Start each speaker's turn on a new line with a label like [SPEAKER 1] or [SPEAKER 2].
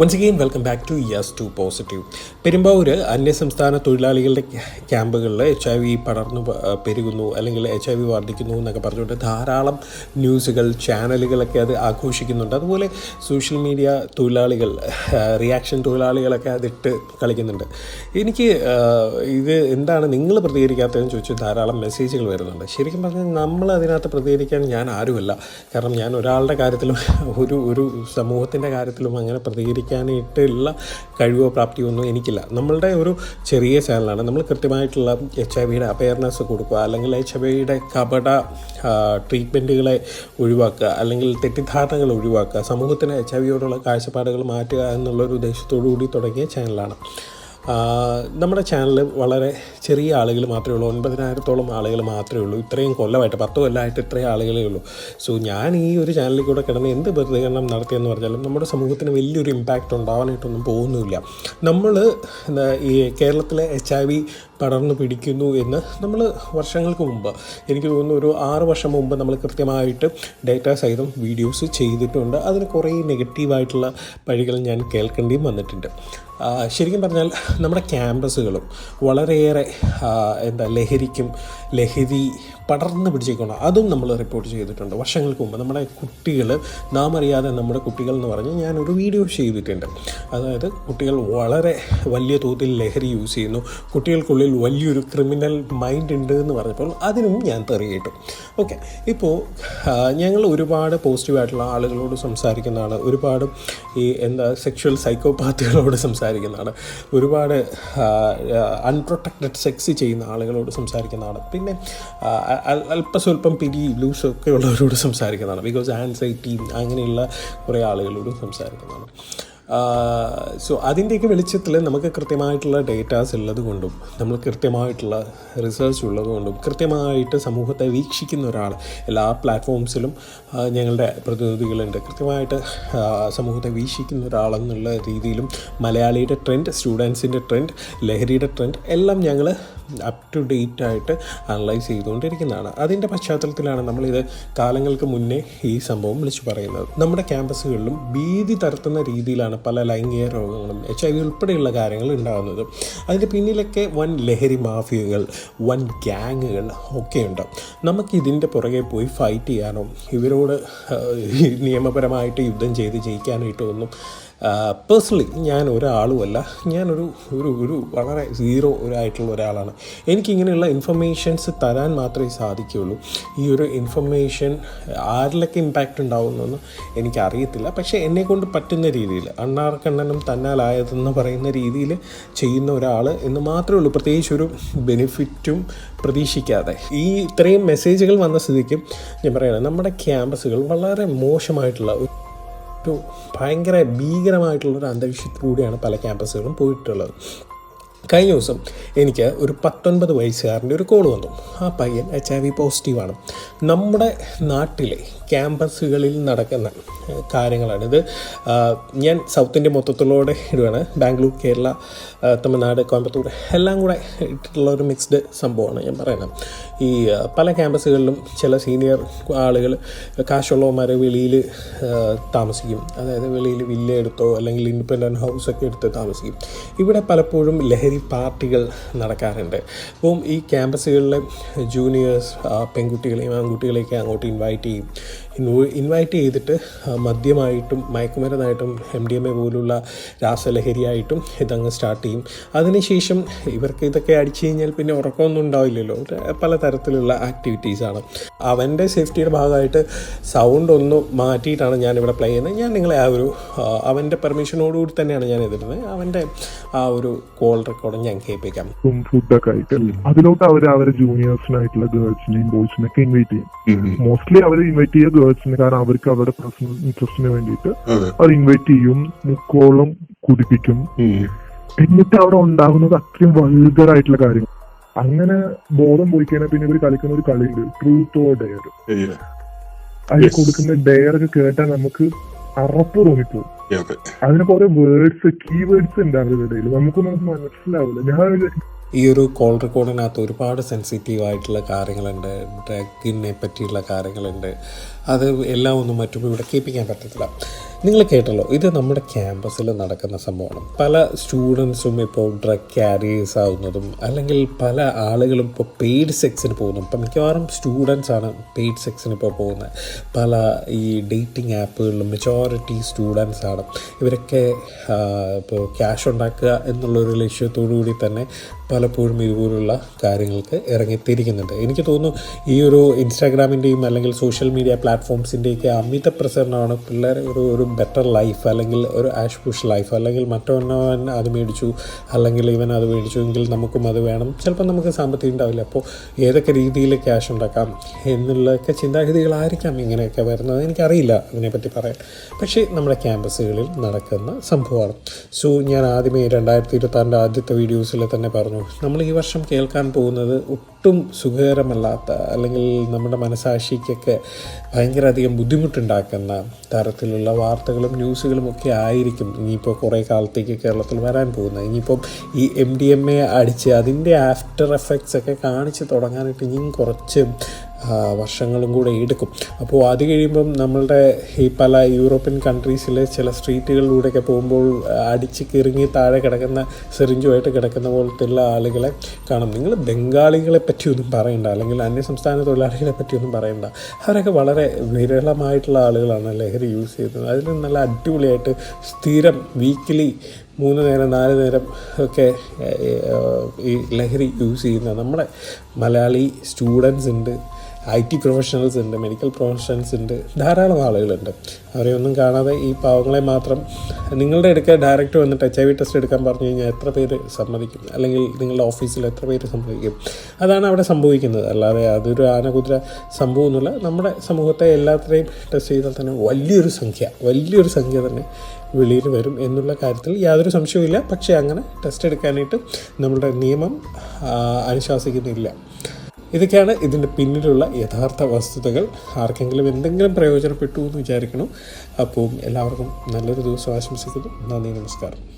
[SPEAKER 1] Once again welcome back to yes to positive Perumbavoor അന്യസംസ്ഥാന തൊഴിലാളികളുടെ ക്യാമ്പുകളിൽ എച്ച് ഐ വി പടർന്നു പെരുകുന്നു അല്ലെങ്കിൽ എച്ച് ഐ വി വർദ്ധിക്കുന്നു എന്നൊക്കെ പറഞ്ഞുകൊണ്ട് ധാരാളം ന്യൂസുകൾ ചാനലുകളൊക്കെ അത് ആഘോഷിക്കുന്നുണ്ട്. അതുപോലെ സോഷ്യൽ മീഡിയ തൊഴിലാളികൾ റിയാക്ഷൻ തൊഴിലാളികളൊക്കെ അതിട്ട് കളിക്കുന്നുണ്ട്. എനിക്ക് ഇത് എന്താണ് നിങ്ങൾ പ്രതികരിക്കാത്തതെന്ന് ചോദിച്ചു ധാരാളം മെസ്സേജുകൾ വരുന്നുണ്ട്. ശരിക്കും പറഞ്ഞാൽ നമ്മൾ അതിനകത്ത് പ്രതികരിക്കാൻ ഞാൻ ആരുമല്ല. കാരണം ഞാൻ ഒരാളുടെ കാര്യത്തിലും ഒരു ഒരു സമൂഹത്തിന്റെ കാര്യത്തിലും അങ്ങനെ പ്രതികരിക്കാനായിട്ടുള്ള കഴിവോ പ്രാപ്തിയോ ഒന്നും എനിക്കില്ല. നമ്മളുടെ ഒരു ചെറിയ ചാനലാണ്. നമ്മൾ കൃത്യമായിട്ടുള്ള എച്ച് ഐ വിയുടെ അവയർനെസ് കൊടുക്കുക അല്ലെങ്കിൽ എച്ച് ഐ വിയുടെ കപട ട്രീറ്റ്മെന്റുകളെ ഒഴിവാക്കുക അല്ലെങ്കിൽ തെറ്റിദ്ധാരണകൾ ഒഴിവാക്കുക സമൂഹത്തിന് എച്ച് ഐ വിയോടുള്ള കാഴ്ചപ്പാടുകൾ മാറ്റുക എന്നുള്ളൊരു ഉദ്ദേശത്തോടു കൂടി തുടങ്ങിയ ചാനലാണ്. നമ്മുടെ ചാനൽ വളരെ ചെറിയ ആളുകൾ മാത്രമേ ഉള്ളൂ ഒൻപതിനായിരത്തോളം ആളുകൾ മാത്രമേ ഉള്ളൂ. ഇത്രയും കൊല്ലമായിട്ട് പത്ത് കൊല്ലമായിട്ട് ഇത്രയും ആളുകളേ ഉള്ളൂ. സോ ഞാൻ ഈ ഒരു ചാനലിൽ കൂടെ കിടന്ന് എന്ത് പ്രതികരണം നടത്തിയെന്ന് പറഞ്ഞാലും നമ്മുടെ സമൂഹത്തിന് വലിയൊരു ഇമ്പാക്റ്റ് ഉണ്ടാവാനായിട്ടൊന്നും പോകുന്നില്ല നമ്മൾ ഈ കേരളത്തിലെ എച്ച് ഐ വി പടർന്നു പിടിക്കുന്നു എന്ന് നമ്മൾ വർഷങ്ങൾക്ക് മുമ്പ് എനിക്ക് തോന്നുന്നു ഒരു ആറ് വർഷം മുമ്പ് നമ്മൾ കൃത്യമായിട്ട് ഡേറ്റ സഹിതം വീഡിയോസ് ചെയ്തിട്ടുണ്ട്. അതിന് കുറേ നെഗറ്റീവായിട്ടുള്ള വഴികൾ ഞാൻ കേൾക്കേണ്ടിയും വന്നിട്ടുണ്ട്. ശരിക്കും പറഞ്ഞാൽ നമ്മുടെ ക്യാമ്പസുകളും വളരെയേറെ എന്താ ലഹരിക്കും ലഹരി പടർന്നു പിടിച്ചേക്കണം അതും നമ്മൾ റിപ്പോർട്ട് ചെയ്തിട്ടുണ്ട്. വർഷങ്ങൾക്ക് മുമ്പ് നമ്മുടെ കുട്ടികൾ നാം അറിയാതെ നമ്മുടെ കുട്ടികൾ എന്ന് പറഞ്ഞ് ഞാനൊരു വീഡിയോ ചെയ്തിട്ടുണ്ട്. അതായത് കുട്ടികൾ വളരെ വലിയ തോതിൽ ലഹരി യൂസ് ചെയ്യുന്നു. കുട്ടികൾക്കുള്ളിൽ വലിയൊരു ക്രിമിനൽ മൈൻഡ് ഉണ്ട് എന്ന് പറഞ്ഞപ്പോൾ അതിനും ഞാൻ തെറിയിട്ടു. ഓക്കെ ഇപ്പോൾ ഞങ്ങൾ ഒരുപാട് പോസിറ്റീവായിട്ടുള്ള ആളുകളോട് സംസാരിക്കുന്നതാണ്. ഒരുപാട് ഈ എന്താ സെക്ഷൽ സൈക്കോപാത്തുകളോട് സംസാരിക്കുന്നതാണ്. ഒരുപാട് അൺപ്രൊട്ടക്റ്റഡ് സെക്സ് ചെയ്യുന്ന ആളുകളോട് സംസാരിക്കുന്നതാണ്. പിന്നെ അല്പ സ്വല്പം അല്പസ്വല്പം പിരി ലൂസൊക്കെ ഉള്ളവരോട് സംസാരിക്കുന്നതാണ്. ബിക്കോസ് ആൻസൈറ്റി അങ്ങനെയുള്ള കുറേ ആളുകളോടും സംസാരിക്കുന്നതാണ്. സോ അതിന്റെയൊക്കെ വെളിച്ചത്തിൽ നമുക്ക് കൃത്യമായിട്ടുള്ള ഡേറ്റാസ് ഉള്ളത് കൊണ്ടും നമ്മൾ കൃത്യമായിട്ടുള്ള റിസർച്ച് ഉള്ളത് കൊണ്ടും കൃത്യമായിട്ട് സമൂഹത്തെ വീക്ഷിക്കുന്ന ഒരാൾ എല്ലാ പ്ലാറ്റ്ഫോംസിലും ഞങ്ങളുടെ പ്രതിനിധികളുണ്ട്. കൃത്യമായിട്ട് സമൂഹത്തെ വീക്ഷിക്കുന്ന ഒരാളെന്നുള്ള രീതിയിലും മലയാളിയുടെ ട്രെൻഡ് സ്റ്റുഡൻസിന്റെ ട്രെൻഡ് ലഹരിയുടെ ട്രെൻഡ് എല്ലാം ഞങ്ങൾ അപ് ടു ഡേറ്റ് ആയിട്ട് അനലൈസ് ചെയ്തുകൊണ്ടിരിക്കുന്നതാണ്. അതിന്റെ പശ്ചാത്തലത്തിലാണ് നമ്മളിത് കാലങ്ങൾക്ക് മുന്നേ ഈ സംഭവം വിളിച്ചു പറയുന്നത്. നമ്മുടെ ക്യാമ്പസുകളിലും ഭീതി തരത്തുന്ന രീതിയിലാണ് പല ലൈംഗിക രോഗങ്ങളും എച്ച് ഐ വി ഉൾപ്പെടെയുള്ള കാര്യങ്ങൾ ഉണ്ടാകുന്നത്. അതിന്റെ പിന്നിലൊക്കെ വൻ ലഹരി മാഫിയകൾ വൻ ഗ്യാങ്ങുകൾ ഒക്കെ ഉണ്ട് നമുക്കിതിന്റെ പുറകെ പോയി ഫൈറ്റ് ചെയ്യാനോ ഇവരോട് നിയമപരമായിട്ട് യുദ്ധം ചെയ്ത് ജയിക്കാനായിട്ടോ ഒന്നും പേഴ്സണലി ഞാൻ ഒരാളുമല്ല. ഞാനൊരു ഒരു ഒരു വളരെ സീറോ ഒരായിട്ടുള്ള ഒരാളാണ്. എനിക്കിങ്ങനെയുള്ള ഇൻഫർമേഷൻസ് തരാൻ മാത്രമേ സാധിക്കുകയുള്ളൂ. ഈ ഒരു ഇൻഫർമേഷൻ ആരിലൊക്കെ ഇമ്പാക്റ്റ് ഉണ്ടാവുമെന്നൊന്നും എനിക്കറിയത്തില്ല. പക്ഷേ എന്നെക്കൊണ്ട് പറ്റുന്ന രീതിയിൽ അണ്ണാർക്കണ്ണനും തന്നാലായതെന്ന് പറയുന്ന രീതിയിൽ ചെയ്യുന്ന ഒരാൾ എന്ന് മാത്രമേ ഉള്ളൂ. പ്രത്യേകിച്ച് ഒരു ബെനിഫിറ്റും പ്രതീക്ഷിക്കാതെ. ഈ ഇത്രയും മെസ്സേജുകൾ വന്ന സ്ഥിതിക്ക് ഞാൻ പറയുന്നത് നമ്മുടെ ക്യാമ്പസുകൾ വളരെ മോശമായിട്ടുള്ള ഒരു ഒരു ഭയങ്കര ഭീകരമായിട്ടുള്ളൊരു അന്തരീക്ഷത്തിലൂടെയാണ് പല ക്യാമ്പസുകളും പോയിട്ടുള്ളത്. കഴിഞ്ഞ ദിവസം എനിക്ക് ഒരു പത്തൊൻപത് വയസ്സുകാരന്റെ ഒരു കോൾ വന്നു. ആ പയ്യൻ എച്ച് ഐ വി പോസിറ്റീവാണ് നമ്മുടെ നാട്ടിലെ ക്യാമ്പസുകളിൽ നടക്കുന്ന കാര്യങ്ങളാണ്. ഇത് ഞാൻ സൗത്ത് ഇന്ത്യ മൊത്തത്തിലൂടെ ഇടുകയാണ് ബാംഗ്ലൂർ കേരള തമിഴ്നാട് കോയമ്പത്തൂർ എല്ലാം കൂടെ ഇട്ടിട്ടുള്ള ഒരു മിക്സ്ഡ് സംഭവമാണ് ഞാൻ പറയുന്നത്. ഈ പല ക്യാമ്പസുകളിലും ചില സീനിയർ ആളുകൾ കാശുള്ളവന്മാർ വെളിയിൽ താമസിക്കും. അതായത് വെളിയിൽ വില്ല എടുത്തോ അല്ലെങ്കിൽ ഇൻഡിപെൻഡന്റ് ഹൗസൊക്കെ എടുത്ത് താമസിക്കും. ഇവിടെ പലപ്പോഴും ലഹരി പാർട്ടികൾ നടക്കാറുണ്ട്. അപ്പം ഈ ക്യാമ്പസുകളിലെ ജൂനിയേഴ്സ് പെൺകുട്ടികളെയും ആൺകുട്ടികളെയൊക്കെ അങ്ങോട്ട് ഇൻവൈറ്റ് ചെയ്യും. ഇൻവൈറ്റ് ചെയ്തിട്ട് മദ്യമായിട്ടും മയക്കുമരുന്നായിട്ടും എം ഡി എം എ പോലുള്ള രാസലഹരിയായിട്ടും ഇതങ്ങ് സ്റ്റാർട്ട് ചെയ്യും. അതിനുശേഷം ഇവർക്ക് ഇതൊക്കെ അടിച്ചു കഴിഞ്ഞാൽ പിന്നെ ഉറക്കമൊന്നും ഉണ്ടാവില്ലല്ലോ. പല തരത്തിലുള്ള ആക്ടിവിറ്റീസാണ് അവന്റെ സേഫ്റ്റിയുടെ ഭാഗമായിട്ട് സൗണ്ട് ഒന്ന് മാറ്റിയിട്ടാണ് ഞാനിവിടെ ഇവിടെ പ്ലേ ചെയ്യുന്നത്. ഞാൻ നിങ്ങളെ ആ ഒരു അവന്റെ പെർമിഷനോടുകൂടി തന്നെയാണ് ഞാൻ എതിരുന്നത്. അവന്റെ ആ ഒരു കോൾ റെക്കോർഡ് ഞാൻ കേൾപ്പിക്കാം.
[SPEAKER 2] ഫുഡൊക്കെ ആയിട്ട്. അതിലോട്ട് അവർ അവരെ ജൂനിയേഴ്സിനായിട്ടുള്ള ഗേൾസിനെയും ബോയ്സിനെയൊക്കെ ഇൻവൈറ്റ് ചെയ്യും. മോസ്റ്റ്ലി അവർ ഇൻവൈറ്റ് ചെയ്യുക ഗേൾസിന് കാരണം അവർക്ക് അവരുടെ പേഴ്സണൽ ഇൻട്രസ്റ്റിന് വേണ്ടിയിട്ട് അവർ ഇൻവൈറ്റ് ചെയ്യും മുക്കോളം കുടിപ്പിക്കും. എന്നിട്ട് അവിടെ ഉണ്ടാകുന്നത് അത്രയും വൾഗറായിട്ടുള്ള കാര്യം അങ്ങനെ ബോധം പോയി കഴിഞ്ഞാൽ പിന്നെ ഇവർ കളിക്കുന്ന ഒരു കളിയുണ്ട്. ട്രൂത്ത് ഓർ ഡെയർ അതിൽ കൊടുക്കുന്ന ഡെയർ ഒക്കെ കേട്ടാൽ നമുക്ക് അറപ്പ് തോന്നിപ്പോകും. അതിന് കുറെ വേർഡ്സ് കീവേഡ്സ് ഉണ്ട് അവരുടെ ഇടയിൽ. നമുക്കൊന്നും നമുക്ക് മനസ്സിലാവില്ല. ഞാൻ
[SPEAKER 1] ഈ ഒരു കോൾ റെക്കോർഡിനകത്ത് ഒരുപാട് സെൻസിറ്റീവ് ആയിട്ടുള്ള കാര്യങ്ങളുണ്ട്. ഡ്രഗിനെ പറ്റിയുള്ള കാര്യങ്ങളുണ്ട്. അത് എല്ലാം ഒന്നും മറ്റും ഇവിടെ കേൾപ്പിക്കാൻ പറ്റത്തില്ല. നിങ്ങൾ കേട്ടല്ലോ ഇത് നമ്മുടെ ക്യാമ്പസിൽ നടക്കുന്ന സംഭവമാണ്. പല സ്റ്റുഡൻസും ഇപ്പോൾ ഡ്രഗ് ക്യാരിയേഴ്സ് ആവുന്നതും അല്ലെങ്കിൽ പല ആളുകളും ഇപ്പോൾ പെയ്ഡ് സെക്സിന് പോകുന്നു ഇപ്പം മിക്കവാറും സ്റ്റുഡൻസ് ആണ് പെയ്ഡ് സെക്സിന് ഇപ്പോൾ പോകുന്നത്. പല ഈ ഡേറ്റിംഗ് ആപ്പുകളിലും മെജോറിറ്റി സ്റ്റുഡൻസ് ആണ്. ഇവരൊക്കെ ഇപ്പോൾ ക്യാഷ് ഉണ്ടാക്കുക എന്നുള്ളൊരു ലക്ഷ്യത്തോടു കൂടി തന്നെ പലപ്പോഴും ഇതുപോലുള്ള കാര്യങ്ങൾക്ക് ഇറങ്ങിത്തിരിക്കുന്നുണ്ട്. എനിക്ക് തോന്നുന്നു ഈ ഒരു ഇൻസ്റ്റാഗ്രാമിന്റെയും അല്ലെങ്കിൽ സോഷ്യൽ മീഡിയ പ്ലാറ്റ്ഫോംസിന്റെയൊക്കെ അമിത പ്രസരണമാണ് പിള്ളേരെ ഒരു ഒരു ബെറ്റർ ലൈഫ് അല്ലെങ്കിൽ ഒരു ആഷ് പുഷ് ലൈഫ് അല്ലെങ്കിൽ മറ്റൊന്നവൻ അത് മേടിച്ചു അല്ലെങ്കിൽ ഇവൻ അത് മേടിച്ചു എങ്കിൽ നമുക്കും അത് വേണം. ചിലപ്പോൾ നമുക്ക് സാമ്പത്തികം ഉണ്ടാവില്ല. അപ്പോൾ ഏതൊക്കെ രീതിയിൽ ക്യാഷ് ഉണ്ടാക്കാം എന്നുള്ളതൊക്കെ ചിന്താഗതികളായിരിക്കാം ഇങ്ങനെയൊക്കെ വരുന്നത്. എനിക്കറിയില്ല അതിനെപ്പറ്റി പറയാൻ. പക്ഷേ നമ്മുടെ ക്യാമ്പസുകളിൽ നടക്കുന്ന സംഭവമാണ്. സോ ഞാൻ ആദ്യമേ രണ്ടായിരത്തി ഇരുപത്താറിന്റെ ആദ്യത്തെ വീഡിയോസിൽ തന്നെ പറഞ്ഞു. നമ്മൾ ഈ വർഷം കേൾക്കാൻ പോകുന്നത് ഒട്ടും സുഖകരമല്ലാത്ത അല്ലെങ്കിൽ നമ്മുടെ മനസാക്ഷിക്കൊക്കെ ഭയങ്കര അധികം ബുദ്ധിമുട്ടുണ്ടാക്കുന്ന തരത്തിലുള്ള വാർത്തകളും ന്യൂസുകളും ഒക്കെ ആയിരിക്കും ഇനിയിപ്പോൾ കുറേ കാലത്തേക്ക് കേരളത്തിൽ വരാൻ പോകുന്നത്. ഇനിയിപ്പം ഈ എം ഡി എം എ അടിച്ച് അതിന്റെ ആഫ്റ്റർ എഫക്ട്സ് ഒക്കെ കാണിച്ച് തുടങ്ങാനായിട്ട് ഇനിയും കുറച്ച് വർഷങ്ങളും കൂടെ എടുക്കും. അപ്പോൾ അത് കഴിയുമ്പം നമ്മളുടെ ഈ പല യൂറോപ്യൻ കൺട്രീസിലെ ചില സ്ട്രീറ്റുകളിലൂടെയൊക്കെ പോകുമ്പോൾ അടിച്ച് കിറങ്ങി താഴെ കിടക്കുന്ന സെറിഞ്ചുമായിട്ട് കിടക്കുന്ന പോലത്തുള്ള ആളുകളെ കാണും. നിങ്ങൾ ബംഗാളികളെ പറ്റിയൊന്നും പറയണ്ട. അല്ലെങ്കിൽ അന്യസംസ്ഥാന തൊഴിലാളികളെ പറ്റിയൊന്നും പറയണ്ട. അവരൊക്കെ വളരെ വിരളമായിട്ടുള്ള ആളുകളാണ് ലഹരി യൂസ് ചെയ്യുന്നത്. അതിൽ നല്ല അടിപൊളിയായിട്ട് സ്ഥിരം വീക്കിലി മൂന്ന് നേരം നാല് നേരം ഒക്കെ ഈ ലഹരി യൂസ് ചെയ്യുന്ന നമ്മുടെ മലയാളി സ്റ്റുഡൻസ് ഉണ്ട്. ഐ ടി പ്രൊഫഷണൽസ് ഉണ്ട് മെഡിക്കൽ പ്രൊഫഷണൽസ് ഉണ്ട് ധാരാളം ആളുകളുണ്ട്. അവരെ ഒന്നും കാണാതെ ഈ പാവങ്ങളെ മാത്രം നിങ്ങളുടെ അടുക്ക ഡയറക്റ്റ് വന്നിട്ട് എച്ച് ഐ വി ടെസ്റ്റ് എടുക്കാൻ പറഞ്ഞു കഴിഞ്ഞാൽ എത്ര പേര് സമ്മതിക്കും? അല്ലെങ്കിൽ നിങ്ങളുടെ ഓഫീസിൽ എത്ര പേര് സമ്മതിക്കും? അതാണ് അവിടെ സംഭവിക്കുന്നത്. അല്ലാതെ അതൊരു ആനകുതിര സംഭവം എന്നുള്ള നമ്മുടെ സമൂഹത്തെ എല്ലാത്തിനെയും ടെസ്റ്റ് ചെയ്താൽ തന്നെ വലിയൊരു സംഖ്യ വലിയൊരു സംഖ്യ തന്നെ വെളിയിൽ വരും എന്നുള്ള കാര്യത്തിൽ യാതൊരു സംശയവുമില്ല. പക്ഷേ അങ്ങനെ ടെസ്റ്റ് എടുക്കാനായിട്ട് നമ്മുടെ നിയമം അനുശാസിക്കുന്നില്ല. ഇതൊക്കെയാണ് ഇതിന്റെ പിന്നിലുള്ള യഥാർത്ഥ വസ്തുതകൾ. ആർക്കെങ്കിലും എന്തെങ്കിലും പ്രയോജനപ്പെട്ടു എന്ന് വിചാരിക്കണം. അപ്പോൾ എല്ലാവർക്കും നല്ലൊരു ദിവസം ആശംസിക്കുന്നു. നന്ദി നമസ്കാരം.